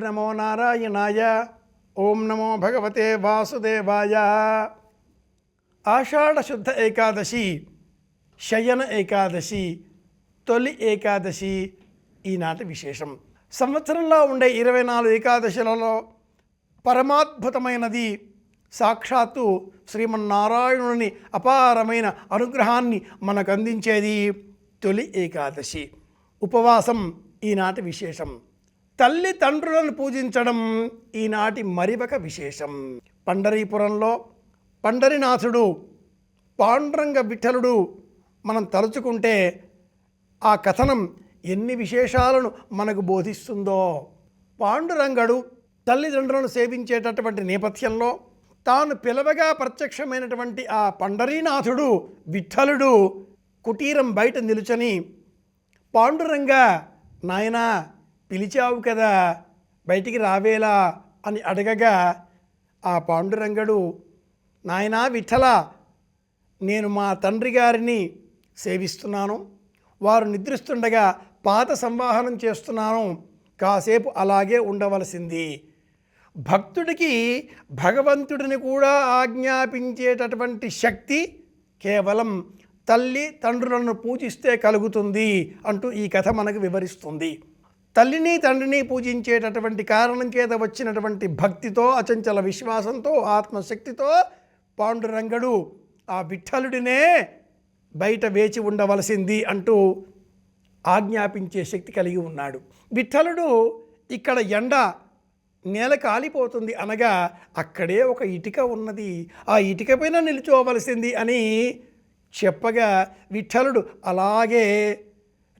నమో నారాయణాయ ఓం నమో భగవతే వాసుదేవాయ ఆషాఢశుద్ధ ఏకాదశి శయన ఏకాదశి తొలి ఏకాదశి ఈనాటి విశేషం. సంవత్సరంలో ఉండే ఇరవై నాలుగు ఏకాదశులలో పరమాద్భుతమైనది సాక్షాత్తు శ్రీమన్నారాయణుని అపారమైన అనుగ్రహాన్ని మనకు అందించేది తొలి ఏకాదశి. ఉపవాసం ఈనాటి విశేషం. తల్లిదండ్రులను పూజించడం ఈనాటి మరివక విశేషం. పండరీపురంలో పండరినాథుడు పాండురంగ విఠలుడు మనం తలుచుకుంటే ఆ కథనం ఎన్ని విశేషాలను మనకు బోధిస్తుందో. పాండురంగడు తల్లిదండ్రులను సేవించేటటువంటి నేపథ్యంలో తాను పిలవగా ప్రత్యక్షమైనటువంటి ఆ పండరీనాథుడు విఠలుడు కుటీరం బయట నిలుచని పాండురంగ నాయనా పిలిచావు కదా బయటికి రావేలా అని అడగగా ఆ పాండురంగడు నాయనా విఠల నేను మా తండ్రి గారిని సేవిస్తున్నాను. వారు నిద్రిస్తుండగా పాత సంవాహనం చేస్తున్నాను. కాసేపు అలాగే ఉండవలసింది. భక్తుడికి భగవంతుడిని కూడా ఆజ్ఞాపించేటటువంటి శక్తి కేవలం తల్లి తండ్రులను పూజిస్తే కలుగుతుంది అంటూ ఈ కథ మనకు వివరిస్తుంది. తల్లిని తండ్రిని పూజించేటటువంటి కారణం చేత వచ్చినటువంటి భక్తితో అచంచల విశ్వాసంతో ఆత్మశక్తితో పాండురంగడు ఆ విఠలుడినే బయట వేచి ఉండవలసింది అంటూ ఆజ్ఞాపించే శక్తి కలిగి ఉన్నాడు. విఠలుడు ఇక్కడ ఎండ నేల కాలిపోతుంది అనగా అక్కడే ఒక ఇటుక ఉన్నది. ఆ ఇటుక పైన నిలుచోవలసింది అని చెప్పగా విఠలుడు అలాగే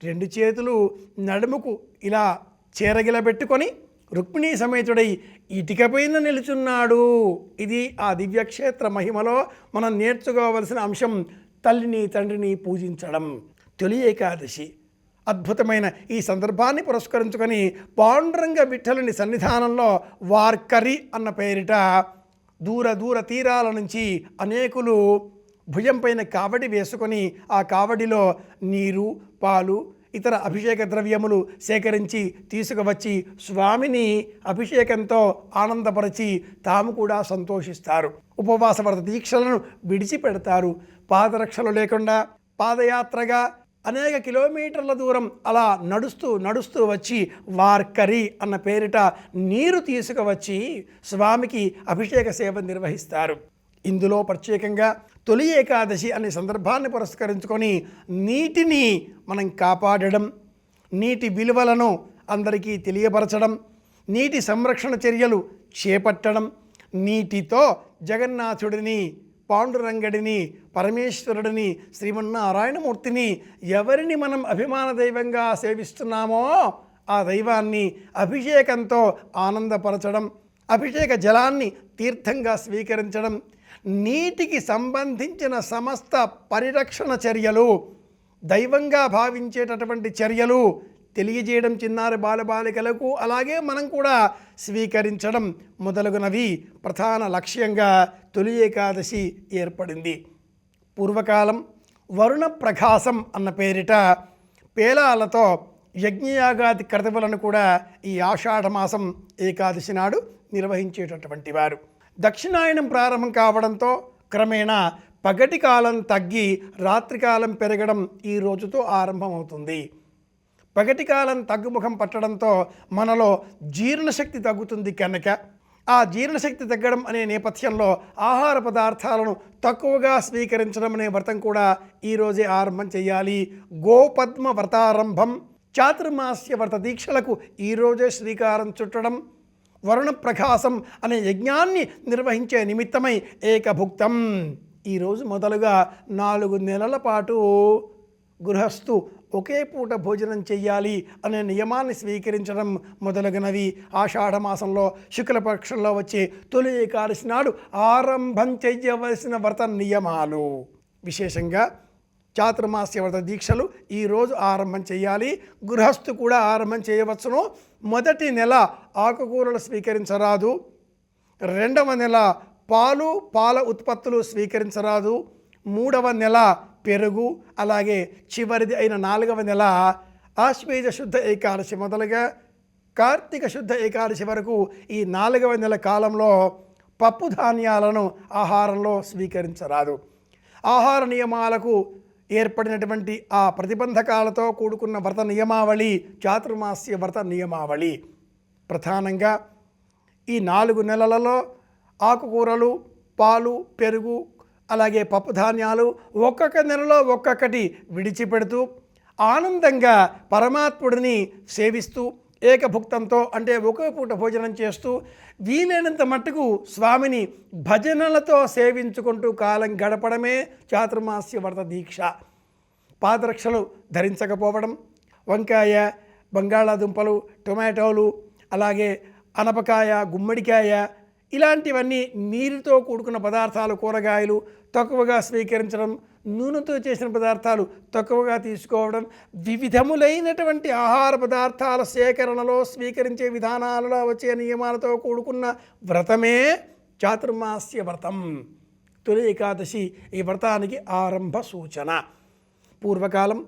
రెండు చేతులు నడుముకు ఇలా చేరగిలబెట్టుకొని రుక్మిణీ సమేతుడై ఇటుకపైన నిలుచున్నాడు. ఇది ఆ దివ్యక్షేత్ర మహిమలో మనం నేర్చుకోవలసిన అంశం తల్లిని తండ్రిని పూజించడం. తొలి ఏకాదశి. అద్భుతమైన ఈ సందర్భాన్ని పురస్కరించుకొని పాండురంగ విఠలుని సన్నిధానంలో వార్కరి అన్న పేరిట దూర దూర తీరాల నుంచి అనేకులు భుజంపైన కావడి వేసుకొని ఆ కావడిలో నీరు పాలు ఇతర అభిషేక ద్రవ్యములు సేకరించి తీసుకువచ్చి స్వామిని అభిషేకంతో ఆనందపరిచి తాము కూడా సంతోషిస్తారు. ఉపవాస వ్రత దీక్షలను విడిచిపెడతారు. పాదరక్షలు లేకుండా పాదయాత్రగా అనేక కిలోమీటర్ల దూరం అలా నడుస్తూ నడుస్తూ వచ్చి వార్కరి అన్న పేరిట నీరు తీసుకువచ్చి స్వామికి అభిషేక సేవ నిర్వహిస్తారు. ఇందులో ప్రత్యేకంగా తొలి ఏకాదశి అనే సందర్భాన్ని పురస్కరించుకొని నీటిని మనం కాపాడడం నీటి విలువలను అందరికీ తెలియపరచడం నీటి సంరక్షణ చర్యలు చేపట్టడం నీటితో జగన్నాథుడిని పాండురంగడిని పరమేశ్వరుడిని శ్రీమన్నారాయణమూర్తిని ఎవరిని మనం అభిమాన దైవంగా సేవిస్తున్నామో ఆ దైవాన్ని అభిషేకంతో ఆనందపరచడం అభిషేక జలాన్ని తీర్థంగా స్వీకరించడం నీటికి సంబంధించిన సమస్త పరిరక్షణ చర్యలు దైవంగా భావించేటటువంటి చర్యలు తెలియజేయడం చిన్నారి బాలబాలికలకు అలాగే మనం కూడా స్వీకరించడం మొదలగునవి. ప్రధాన లక్ష్యంగా తొలి ఏకాదశి ఏర్పడింది. పూర్వకాలం వరుణ ప్రకాశం అన్న పేరిట పేలాలతో యజ్ఞయాగాది క్రతువులను కూడా ఈ ఆషాఢమాసం ఏకాదశి నాడు నిర్వహించేటటువంటి వారు. దక్షిణాయనం ప్రారంభం కావడంతో క్రమేణా పగటి కాలం తగ్గి రాత్రికాలం పెరగడం ఈ రోజుతో ఆరంభమవుతుంది. పగటి కాలం తగ్గుముఖం పట్టడంతో మనలో జీర్ణశక్తి తగ్గుతుంది కనుక ఆ జీర్ణశక్తి తగ్గడం అనే నేపథ్యంలో ఆహార పదార్థాలను తక్కువగా స్వీకరించడం అనే వ్రతం కూడా ఈరోజే ఆరంభం చేయాలి. గోపద్మ వ్రతారంభం చాతుర్మాస్య వ్రత దీక్షలకు ఈరోజే శ్రీకారం చుట్టడం వరుణ ప్రకాశం అనే యజ్ఞాన్ని నిర్వహించే నిమిత్తమై ఏకభుక్తం. ఈరోజు మొదలుగా నాలుగు నెలల పాటు గృహస్థు ఒకే పూట భోజనం చెయ్యాలి అనే నియమాన్ని స్వీకరించడం మొదలగునవి. ఆషాఢమాసంలో శుక్లపక్షంలో వచ్చే తొలి ఏకాదశి నాడు ఆరంభం చెయ్యవలసిన వ్రత నియమాలు. విశేషంగా చాతుర్మాస్య వ్రత దీక్షలు ఈరోజు ఆరంభం చేయాలి. గృహస్థు కూడా ఆరంభం చేయవచ్చును. మొదటి నెల ఆకుకూరలు స్వీకరించరాదు. రెండవ నెల పాలు పాల ఉత్పత్తులు స్వీకరించరాదు. మూడవ నెల పెరుగు అలాగే చివరిది అయిన నాలుగవ నెల ఆశ్వేజ శుద్ధ ఏకాదశి మొదలుగా కార్తీక శుద్ధ ఏకాదశి వరకు ఈ నాలుగవ నెల కాలంలో పప్పు ధాన్యాలను ఆహారంలో స్వీకరించరాదు. ఆహార నియమాలకు ఏర్పడినటువంటి ఆ ప్రతిబంధకాలతో కూడుకున్న వ్రత నియమావళి చాతుర్మాస్య వ్రత నియమావళి. ప్రధానంగా ఈ నాలుగు నెలలలో ఆకుకూరలు పాలు పెరుగు అలాగే పప్పు ధాన్యాలు ఒక్కొక్క నెలలో ఒక్కొక్కటి విడిచిపెడుతూ ఆనందంగా పరమాత్ముడిని సేవిస్తూ ఏకభుక్తంతో అంటే ఒకే పూట భోజనం చేస్తూ వీలైనంత మట్టుకు స్వామిని భజనలతో సేవించుకుంటూ కాలం గడపడమే చాతుర్మాస్య వ్రత దీక్ష. పాదరక్షలు ధరించకపోవడం వంకాయ బంగాళాదుంపలు టొమాటోలు అలాగే అనపకాయ గుమ్మడికాయ ఇలాంటివన్నీ నీరుతో కూడుకున్న పదార్థాలు కూరగాయలు తక్కువగా స్వీకరించడం నూనెతో చేసిన పదార్థాలు తక్కువగా తీసుకోవడం వివిధములైనటువంటి ఆహార పదార్థాల సేకరణలో స్వీకరించే విధానాలలో వచ్చే నియమాలతో కూడుకున్న వ్రతమే చాతుర్మాస్య వ్రతం. తొలి ఏకాదశి ఈ వ్రతానికి ఆరంభ సూచన. పూర్వకాలం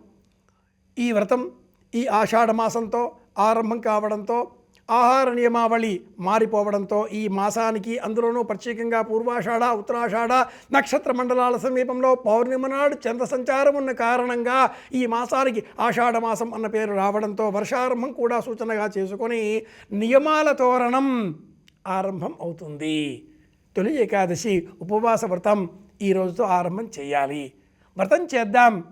ఈ వ్రతం ఈ ఆషాఢమాసంతో ఆరంభం కావడంతో ఆహార నియమావళి మారిపోవడంతో ఈ మాసానికి అందులోనూ ప్రత్యేకంగా పూర్వాషాఢ ఉత్తరాషాఢ నక్షత్ర మండలాల సమీపంలో పౌర్ణిమ నాడు చంద్ర సంచారం ఉన్న కారణంగా ఈ మాసానికి ఆషాఢ మాసం అన్న పేరు రావడంతో వర్షారంభం కూడా సూచనగా చేసుకొని నియమాల తోరణం ఆరంభం అవుతుంది. తొలి ఏకాదశి ఉపవాస వ్రతం ఈ రోజుతో ఆరంభం చేయాలి. వ్రతం చేద్దాం.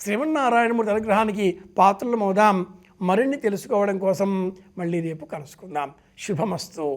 శ్రీమన్నారాయణమూర్తి అనుగ్రహానికి పాత్రలమవుదాం మరిన్ని తెలుసుకోవడం కోసం మళ్ళీ రేపు కలుసుకుందాం. శుభమస్తు.